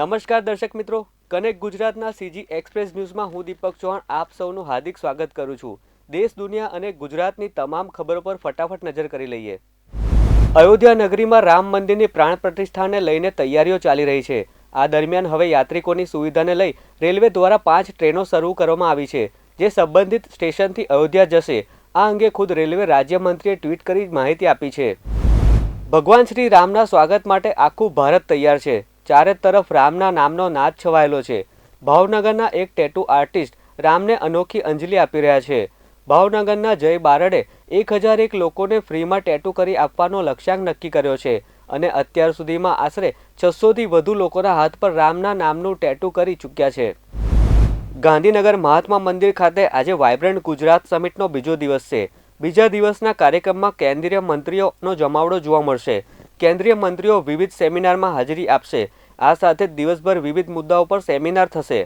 નમસ્કાર દર્શક મિત્રો. કનેક્ટ ગુજરાતના સીજી એક્સપ્રેસ ન્યૂઝમાં હું દીપક ચૌહાણ આપ સૌનું હાર્દિક સ્વાગત કરું છું. દેશ, દુનિયા અને ગુજરાતની તમામ ખબરો પર ફટાફટ નજર કરી લઈએ. અયોધ્યા નગરીમાં રામ મંદિરની પ્રાણ પ્રતિષ્ઠાને લઈને તૈયારીઓ ચાલી રહી છે. આ દરમિયાન હવે યાત્રિકોની સુવિધાને લઈ રેલવે દ્વારા પાંચ ટ્રેનો શરૂ કરવામાં આવી છે, જે સંબંધિત સ્ટેશનથી અયોધ્યા જશે. આ અંગે ખુદ રેલવે રાજ્યમંત્રીએ ટ્વીટ કરી માહિતી આપી છે. ભગવાન શ્રી રામના સ્વાગત માટે આખું ભારત તૈયાર છે. ચારે તરફ રામના નામનો નાદ છવાયેલો છે. ભાવનગરના એક ટેટુ આર્ટિસ્ટ રામને અનોખી અંજલિ આપી રહ્યા છે. ભાવનગરના જય બારડે એક હજાર એક લોકોને ફ્રીમાં ટેટુ કરી આપવાનો લક્ષ્યાંક નક્કી કર્યો છે અને અત્યાર સુધીમાં આશરે છસોથી વધુ લોકોના હાથ પર રામના નામનું ટેટુ કરી ચૂક્યા છે. ગાંધીનગર મહાત્મા મંદિર ખાતે આજે વાયબ્રન્ટ ગુજરાત સમિટનો બીજો દિવસ છે. બીજા દિવસના કાર્યક્રમમાં કેન્દ્રીય મંત્રીઓનો જમાવડો જોવા મળશે. કેન્દ્રીય મંત્રીઓ વિવિધ સેમિનારમાં હાજરી આપશે. આ સાથે જ દિવસભર વિવિધ મુદ્દાઓ પર સેમિનાર થશે.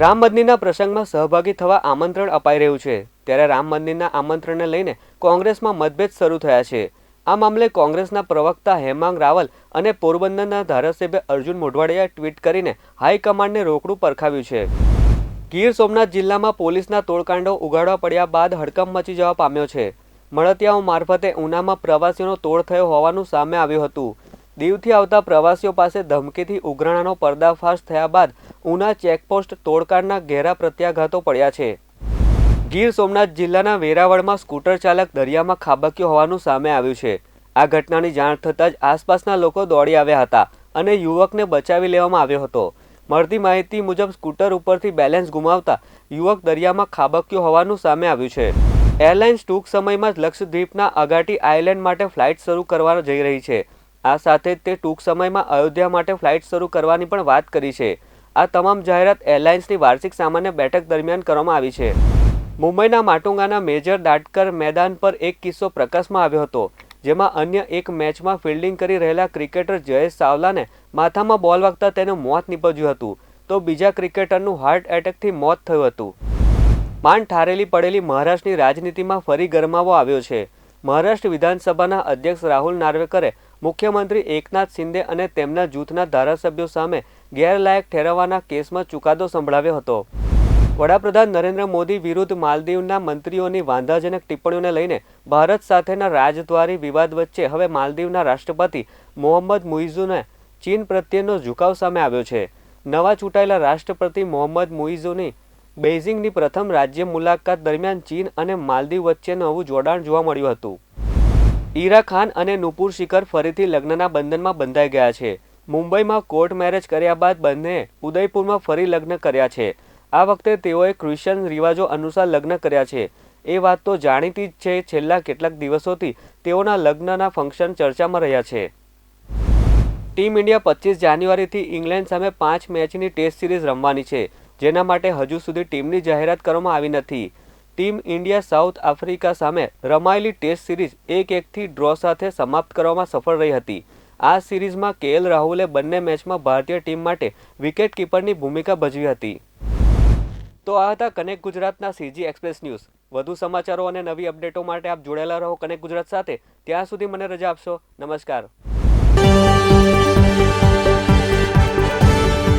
રામ મંદિરના પ્રસંગમાં સહભાગી થવા આમંત્રણ અપાઈ રહ્યું છે. ત્યારે રામ મંદિરના આમંત્રણને લઈને કોંગ્રેસમાં મતભેદ શરૂ થયા છે. આ મામલે કોંગ્રેસના પ્રવક્તા હેમાંગ રાવલ અને પોરબંદરના ધારાસભ્ય અર્જુન મોઢવાડિયાએ ટ્વીટ કરીને હાઈકમાન્ડને રોકડું પરખાવ્યું છે. ગીર સોમનાથ જિલ્લામાં પોલીસના તોડકાંડો ઉગાડવા પડ્યા બાદ હડકંપ મચી જવા પામ્યો છે. મળતિયાઓ મારફતે ઉનામાં પ્રવાસીઓનો તોડ થયો હોવાનું સામે આવ્યું હતું. દીવથી આવતા પ્રવાસીઓ પાસે ધમકીથી ઉઘરાણાનો પર્દાફાશ થયા બાદ ઉના ચેકપોસ્ટ તોડકાડના ઘેરા પ્રત્યાઘાતો પડ્યા છે. ગીર સોમનાથ જિલ્લાના વેરાવળમાં સ્કૂટર ચાલક દરિયામાં ખાબક્યો હોવાનું સામે આવ્યું છે. આ ઘટનાની જાણ થતાં જ આસપાસના લોકો દોડી આવ્યા હતા અને યુવકને બચાવી લેવામાં આવ્યો હતો. મળતી માહિતી મુજબ સ્કૂટર ઉપરથી બેલેન્સ ગુમાવતા યુવક દરિયામાં ખાબક્યો હોવાનું સામે આવ્યું છે. એરલાઇન્સ ટૂંક સમયમાં જ લક્ષદ્વીપના અગાટી આઇલેન્ડ માટે ફ્લાઇટ શરૂ કરવા જઈ રહી છે. આ સાથે જ તે ટૂંક સમયમાં અયોધ્યા માટે ફ્લાઇટ શરૂ કરવાની પણ વાત કરી છે. આ તમામ જાહેરાત એરલાઇન્સની વાર્ષિક સામાન્ય બેઠક દરમિયાન કરવામાં આવી છે. મુંબઈના માટુંગાના મેજર દાટકર મેદાન પર એક કિસ્સો પ્રકાશમાં આવ્યો હતો, જેમાં અન્ય એક મેચમાં ફિલ્ડિંગ કરી રહેલા ક્રિકેટર જયેશ સાવલાને માથામાં બોલ વાગતા તેનું મોત નીપજ્યું હતું, તો બીજા ક્રિકેટરનું હાર્ટ એટેકથી મોત થયું હતું. માંડ ઠારેલી પડેલી મહારાષ્ટ્રની રાજનીતિમાં ફરી ગરમાવો આવ્યો છે. મહારાષ્ટ્ર વિધાનસભાના અધ્યક્ષ રાહુલ નાર્વેકરે મુખ્યમંત્રી એકનાથ શિંદે અને તેમના જૂથના ધારાસભ્યો સામે ગેરલાયક ઠેરવવાના કેસમાં ચુકાદો સંભળાવ્યો હતો. વડાપ્રધાન નરેન્દ્ર મોદી વિરુદ્ધ માલદીવના મંત્રીઓની વાંધાજનક ટિપ્પણીઓને લઈને ભારત સાથેના રાજદ્વારી વિવાદ વચ્ચે હવે માલદીવના રાષ્ટ્રપતિ મોહમ્મદ મુઇઝુને ચીન પ્રત્યેનો ઝુકાવ સામે આવ્યો છે. નવા ચૂંટાયેલા રાષ્ટ્રપતિ મોહમ્મદ મુઇઝુની બેઇઝિંગની પ્રથમ રાજ્ય મુલાકાત દરમિયાન ચીન અને માલદીવ વચ્ચે નવું જોડાણ જોવા મળ્યું હતું. ઈરા ખાન અને નુપુર શિખર ફરીથી લગ્નના બંધનમાં બંધાઈ ગયા છે. મુંબઈમાં કોર્ટ મેરેજ કર્યા બાદ બંને ઉદયપુરમાં ફરી લગ્ન કર્યા છે. આ વખતે તેઓએ ક્રિશ્ચન રિવાજો અનુસાર લગ્ન કર્યા છે. એ વાત તો જાણીતી જ છે, છેલ્લા કેટલાક દિવસોથી તેઓના લગ્નના ફંક્શન ચર્ચામાં રહ્યા છે. ટીમ ઇન્ડિયા પચીસ જાન્યુઆરીથી ઇંગ્લેન્ડ સામે પાંચ મેચની ટેસ્ટ સિરીઝ રમવાની છે. જેના માટે હજુ સુધી ટીમની જાહેરાત કરવામાં આવી નથી. ટીમ ઇન્ડિયા સાઉથ આફ્રિકા સામે રમાયેલી ટેસ્ટ સિરીઝ એક એકથી ડ્રો સાથે સમાપ્ત કરવામાં સફળ રહી હતી. આ સિરીઝમાં કેએલ રાહુલે બંને મેચમાં ભારતીય ટીમ માટે વિકેટ કીપરની ભૂમિકા ભજવી હતી. તો આ હતા કનેક્ટ ગુજરાતના સીજી એક્સપ્રેસ ન્યૂઝ. વધુ સમાચારો અને નવી અપડેટો માટે આપ જોડાયેલા રહો કનેક્ટ ગુજરાત સાથે. ત્યાં સુધી મને રજા આપશો. નમસ્કાર.